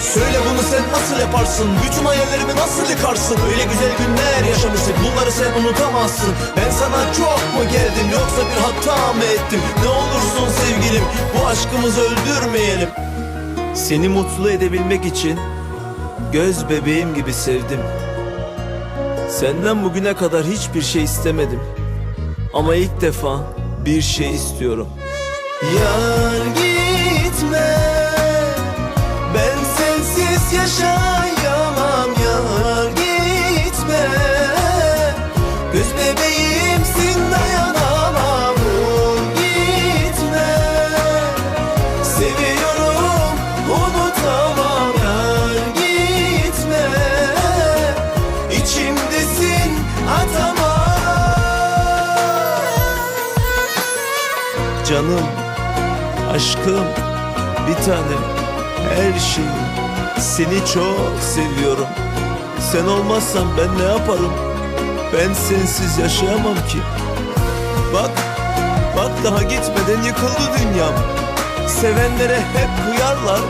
Söyle bunu sen nasıl yaparsın? Bütün hayallerimi nasıl yıkarsın? Öyle güzel günler yaşamıştık bunları sen unutamazsın Ben sana çok mu geldim yoksa bir hata mı ettim? Ne olursun sevgilim bu aşkımızı öldürmeyelim Seni mutlu edebilmek için göz bebeğim gibi sevdim. Senden bugüne kadar hiçbir şey istemedim. Ama ilk defa bir şey istiyorum. Yar gitme. Yaşayamam yar gitme. Göz bebeğimsin dayanamam vur gitme. Seviyorum unutamam yar gitme İçimdesin atamam Canım, aşkım, bir tanem, her şeyim Seni çok seviyorum. Sen olmazsan ben ne yaparım? Ben sensiz yaşayamam ki. Bak, bak daha gitmeden yıkıldı dünyam. Sevenlere hep kıyarlar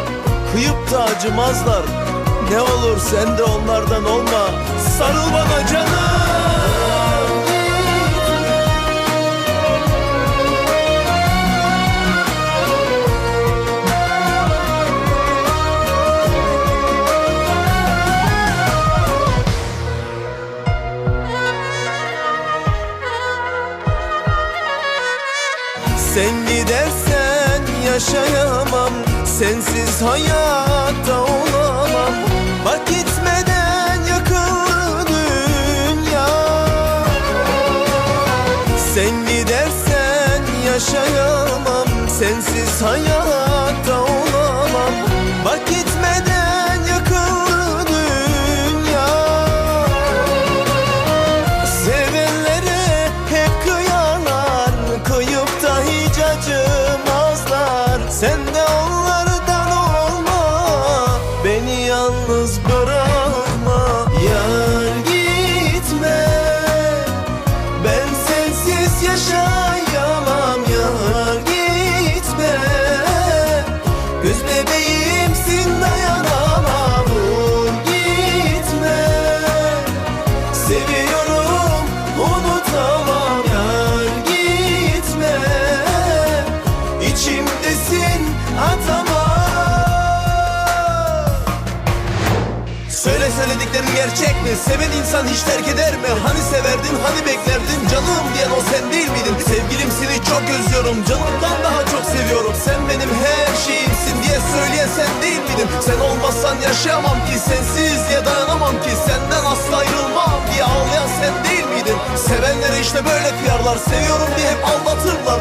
Kıyıp da acımazlar. Ne olur sen de onlardan olma. Sarıl bana canım Sen gidersen yaşayamam Sensiz hayatta olamam. Bak gitmeden yakıldı dünya. Sen gidersen yaşayamam Sensiz hayatta olamam. Bak gitmeden Söyle söylediklerin gerçek mi? Seven insan hiç terk eder mi? Hani severdin hani beklerdin Canım diyen o sen değil miydin? Sevgilim seni çok özlüyorum Canımdan daha çok seviyorum Sen benim her şeyimsin diye söyleyen sen değil miydin? Sen olmazsan yaşayamam ki Sensiz diye dayanamam ki Senden asla ayrılmam diye ağlayan sen değil miydin? Sevenlere işte böyle kıyarlar Seviyorum diye hep aldatırlar